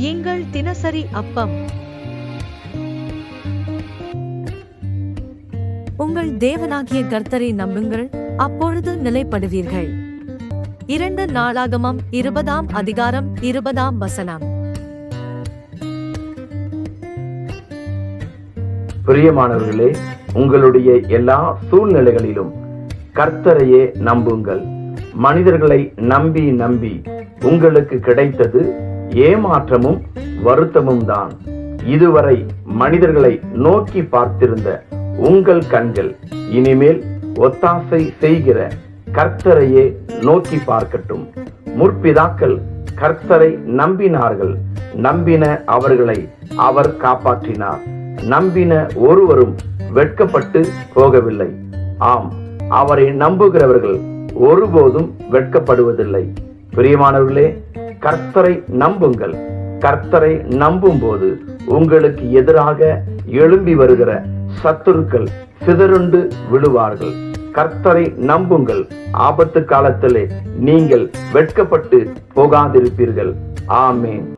எங்கள் தினசரி அப்பம். உங்கள் தேவனாகிய கர்த்தரை நம்புங்கள் அப்பொழுது நிலைப்படுவீர்கள். இரண்டு நாளாகமம் இருபதாம் அதிகாரம் இருபதாம் வசனம். பிரியமானவர்களே உங்களுடைய எல்லா சூழ்நிலைகளிலும் கர்த்தரையே நம்புங்கள். மனிதர்களை நம்பி நம்பி உங்களுக்கு கிடைத்தது ஏமாற்றமும் வருத்தமும் தான் இதுவரை மனிதர்களை நோக்கி பார்த்திருந்த உங்கள் கண்கள் இனிமேல் ஒத்தாசை செய்கிற கர்த்தரையே நோக்கி பார்க்கட்டும். முற்பிதாக்கள் கர்த்தரை நம்பினார்கள். நம்பின அவர்களை அவர் காப்பாற்றினார். நம்பின ஒருவரும் வெட்கப்பட்டு போகவில்லை. ஆம் அவரை நம்புகிறவர்கள் ஒருபோதும் வெட்கப்படுவதில்லை. பிரியமானவர்களே கர்த்தரை நம்புங்கள். கர்த்தரை நம்பும் போது உங்களுக்கு எதிராக எழும்பி வருகிற சத்துருக்கள் சிதறுண்டு விழுவார்கள். கர்த்தரை நம்புங்கள். ஆபத்து காலத்திலே நீங்கள் வெட்கப்பட்டு போகாதிருப்பீர்கள். ஆமேன்.